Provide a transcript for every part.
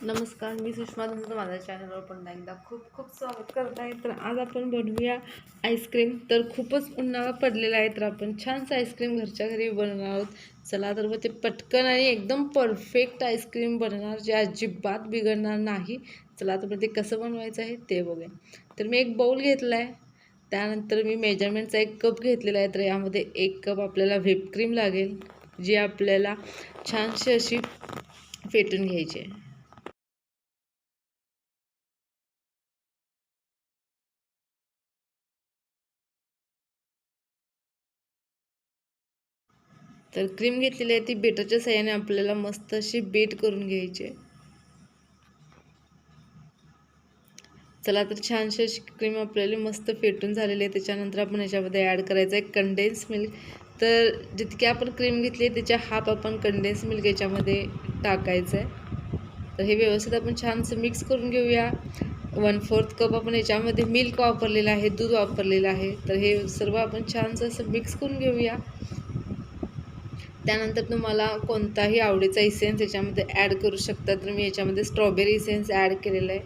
नमस्कार मी सुषमा तुमचं माझ्या चॅनलवर पुन्हा एकदा खूप खूप स्वागत करत आहे. तर आज आपण बनवूया आईस्क्रीम तर खूपच उन्हाळा पडलेला आहे तर आपण छानसं आईस्क्रीम घरच्या घरी बनवणार आहोत. चला तर मग ते पटकन आणि एकदम परफेक्ट आईस्क्रीम बनवणार जे अजिबात बिघडणार नाही. चला तर मग ते कसं बनवायचं आहे ते बघूया. तर मी एक बाऊल घेतला आहे त्यानंतर मी मेजरमेंटचा एक कप घेतलेला आहे तर यामध्ये एक कप आपल्याला व्हिपक्रीम लागेल जी आपल्याला छानशी अशी फेटून घ्यायची आहे. तर क्रीम घेतलेली आहे ती बेटरच्या साह्याने आपल्याला मस्त अशी बेट करून घ्यायची आहे. चला तर छानशी अशी क्रीम आपल्याला मस्त फेटून झालेली आहे. त्याच्यानंतर आपण याच्यामध्ये ॲड करायचं आहे कंडेन्स मिल्क तर जितकी आपण क्रीम घेतली आहे त्याच्या हाफ आपण कंडेन्स मिल्क याच्यामध्ये टाकायचं आहे तर हे व्यवस्थित आपण छानसं मिक्स करून घेऊया. वन फोर्थ कप आपण याच्यामध्ये मिल्क वापरलेलं आहे दूध वापरलेलं आहे. तर हे सर्व आपण छानसं असं मिक्स करून घेऊया. त्यानंतर तुम्हाला कोणताही आवडीचा इसेन्स याच्यामध्ये ॲड करू शकता तर मी याच्यामध्ये स्ट्रॉबेरी इसेन्स ॲड केलेलं आहे.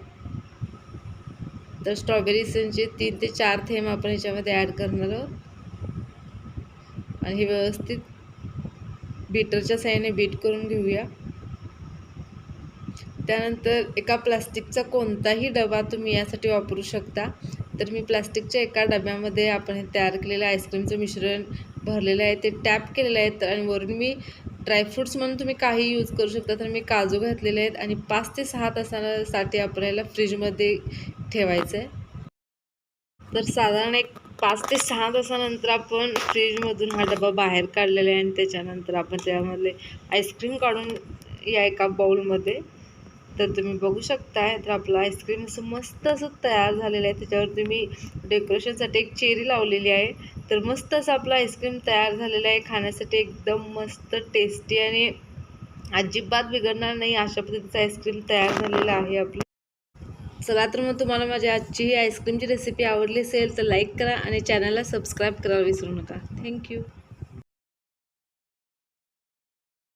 तर स्ट्रॉबेरी इसेन्सचे तीन ते चार थेंब आपण याच्यामध्ये ॲड करणार आहोत. आणि हे व्यवस्थित बीटरच्या साह्याने बीट करून घेऊया. त्यानंतर एका प्लास्टिकचा कोणताही डबा तुम्ही यासाठी वापरू शकता. तर मी प्लास्टिकच्या एका डब्यामध्ये आपण हे तयार केलेलं आईस्क्रीमचं मिश्रण भरलेलं आहे ते टॅप केलेलं आहे तर आणि वरून मी ड्रायफ्रूट्स म्हणून तुम्ही काही यूज करू शकता. तर मी काजू घातलेले आहेत आणि पाच ते सहा तासासाठी आपल्याला फ्रीजमध्ये ठेवायचं आहे तर साधारण एक पाच ते सहा तासानंतर आपण फ्रीजमधून हा डबा बाहेर काढलेला आहे आणि त्याच्यानंतर आपण त्यामधले आईस्क्रीम काढून या एका बाऊलमध्ये तर तुम्ही बघू शकताय. तर आपलं आईस्क्रीम असं मस्त असं तयार झालेलं आहे. त्याच्यावर तुम्ही डेकोरेशनसाठी एक चेरी लावलेली आहे. तर मस्त असं आपलं आईस्क्रीम तयार झालेलं आहे. खाण्यासाठी एकदम मस्त टेस्टी आणि अजिबात बिघडणार नाही अशा पद्धतीचं आईस्क्रीम तयार झालेलं आहे आपलं. चला तर मग तुम्हाला माझी आजची ही आईस्क्रीमची रेसिपी आवडली असेल तर लाईक करा आणि चॅनलला सबस्क्राईब करायला विसरू नका. थँक्यू